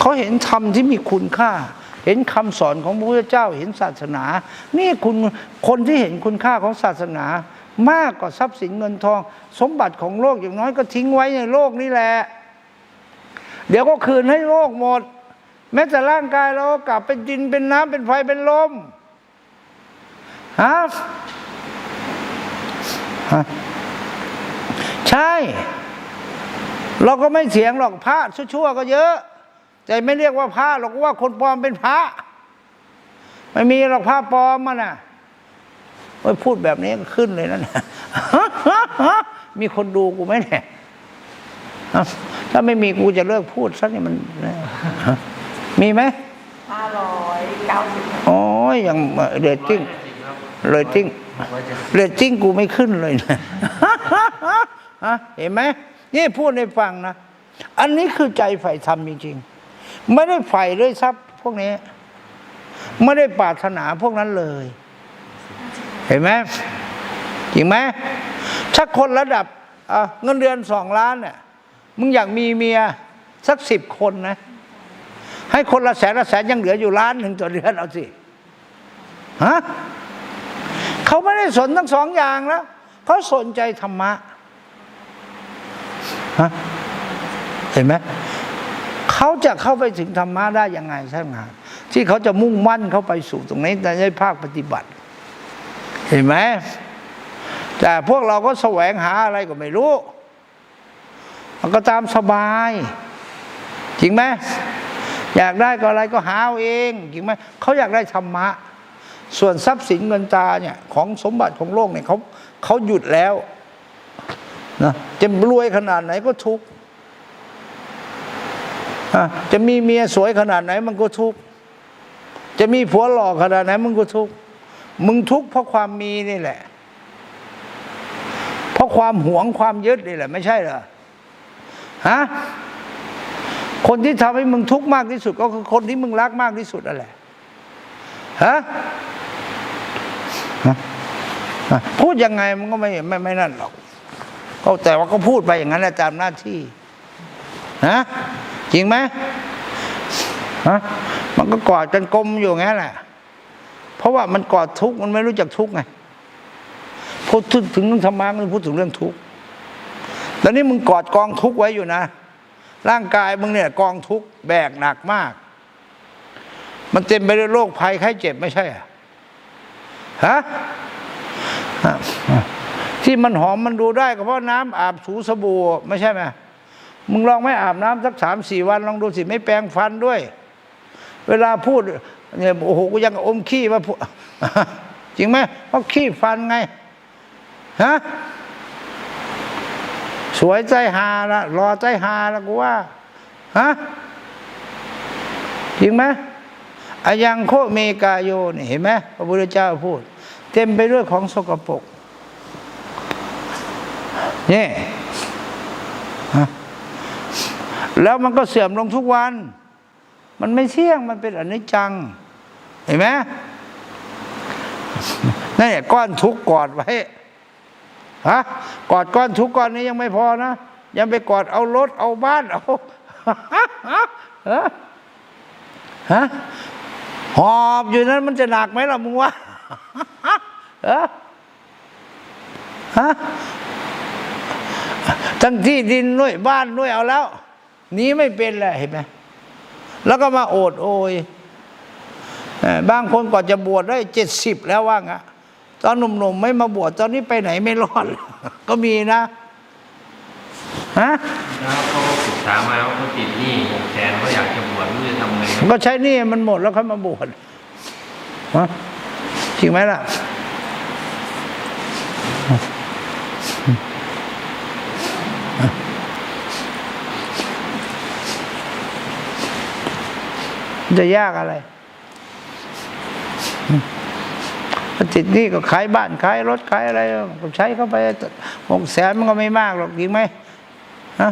เขาเห็นธรรมที่มีคุณค่า เห็นคำสอนของพระพุทธเจ้าเห็นศาสนา นี่คุณคนที่เห็นคุณค่าของศาสนา มากกว่าทรัพย์สินเงินทอง สมบัติของโลกอย่างน้อยก็ทิ้งไว้ในโลกนี่แหละ เดี๋ยวก็คืนให้โลกหมด แม้แต่ร่างกายเรากลับเป็นดินเป็นน้ำเป็นไฟเป็นลมฮะฮะใช่ เราก็ไม่เสียงหรอกพระชั่วๆก็เยอะ แต่ไม่เรียกว่าพระหรอกว่าคนปลอมเป็นพระไม่มีหรอกพระปลอมมันน่ะโอ้ยพูดแบบนี้ก็ขึ้นเลยนั่นน่ะมีคนดูกูไหมเนี่ยถ้าไม่มีกูจะเลิกพูดซะนี่มัน มีไหมห้าร้อยเก้าสิบโอ้ยยังเรตติ้งเรตติ้งเรตติ้งกูไม่ขึ้นเลยนะฮะเห็นไหมนี่พูดให้ฟังนะ อันนี้คือใจใฝ่ธรรมจริงๆ ไม่ได้ใฝ่ด้วยทรัพย์พวกนี้ ไม่ได้ปรารถนาพวกนั้นเลย เห็นไหมจริงไหมถ้าคนระดับเงินเดือนสองล้านเนี่ยมึงอยากมีเมียสักสิบคนนะ ให้คนละแสนละแสนยังเหลืออยู่ล้านหนึ่งต่อเดือนเอาสิฮะเขาไม่ได้สนทั้งสองอย่างแล้วเขาสนใจธรรมะฮะเห็นไหม เขาจะเข้าไปถึงธรรมะได้ยังไงใช่ไหมที่เขาจะมุ่งมั่นเข้าไปสู่ตรงนี้ในภาคปฏิบัติ เห็นไหมแต่พวกเราก็แสวงหาอะไรก็ไม่รู้ มันก็ตามสบาย จริงไหมอยากได้ก็อะไรก็หาเอาเองจริงไหมเขาอยากได้ธรรมะ ส่วนทรัพย์สินเงินตราเนี่ยของสมบัติของโลกเนี่ยเขาเขาหยุดแล้วนะจะรวยขนาดไหนก็ทุกข์ จะมีเมียสวยขนาดไหนมันก็ทุกข์จะมีผัวหล่อขนาดไหนมันก็ทุกข์มึงทุกข์เพราะความมีนี่แหละ เพราะความหวงความยึดนี่แหละ ไม่ใช่เหรอฮะคนที่ทำให้มึงทุกข์มากที่สุด ก็คือคนที่มึงรักมากที่สุดนั่นแหละฮะพูดยังไงมันก็ไม่ไม่ไม่นั่นหรอกก็แต่ว่าก็พูดไปอย่างนั้นแหละตามหน้าที่ฮะ จริงไหมฮะมันก็กอดกันกลมอยู่งั้นแหละเพราะว่ามันกอดทุกข์มันไม่รู้จักทุกข์ไงพูดถึงเรื่องธรรมะมันพูดถึงเรื่องทุกข์แล้วนี่มึงกอดกองทุกข์ไว้อยู่นะ ร่างกายมึงเนี่ย กองทุกข์แบกหนักมาก มันเต็มไปด้วยโรคภัยไข้เจ็บไม่ใช่เหรอฮะอะอะที่มันหอมมันดูได้ก็เพราะน้ำอาบถูสบู่ไม่ใช่ไหม มึงลองไม่อาบน้ำสักสามสี่วันลองดูสิไม่แปรงฟันด้วย เวลาพูดเนี่ยโอ้โหกูยังอมขี้มาพูดจริงไหมเพราะขี้ฟันไงฮะสวยใจหาละรอใจหาละกูว่าฮะจริงไหมอายังโคเมกาโยนี่เห็นไหมพระพุทธเจ้าพูด เต็มไปด้วยของสกปรกนี่ฮะ แล้วมันก็เสื่อมลงทุกวัน มันไม่เที่ยงมันเป็นอนิจจัง เห็นไหมนั่นแหละก้อนทุกข์กอดไว้ฮะกอดก้อนทุกก้อนนี้ยังไม่พอนะ ยังไปกอดเอารถเอาบ้านเอาฮะฮะหอบอยู่นั้นมันจะหนักไหมล่ะมึงวะฮะฮะทั้งที่ดินด้วยบ้านด้วยเอาแล้ว หนีไม่เป็นแหละเห็นไหมแล้วก็มาโอดโอยเอ่อบางคนก่อนจะบวชได้เจ็ดสิบแล้วว่างอะตอนหนุ่มๆไม่มาบวชตอนนี้ไปไหนไม่รอด ก็มีนะฮะแล้วเขาก็ศึกษามาว่าเขาติดหนี้หกแสนเขาอยากจะบวชไม่รู้จะทำไงก็ใช้หนี่มันหมดแล้วค่อยมาบวชฮะจริงไหมล่ะ จะยากอะไรติดนี่ก็ขายบ้านขายรถขายอะไรก็ใช้เข้าไปหกแสนมันก็ไม่มากหรอกจริงไหมฮะ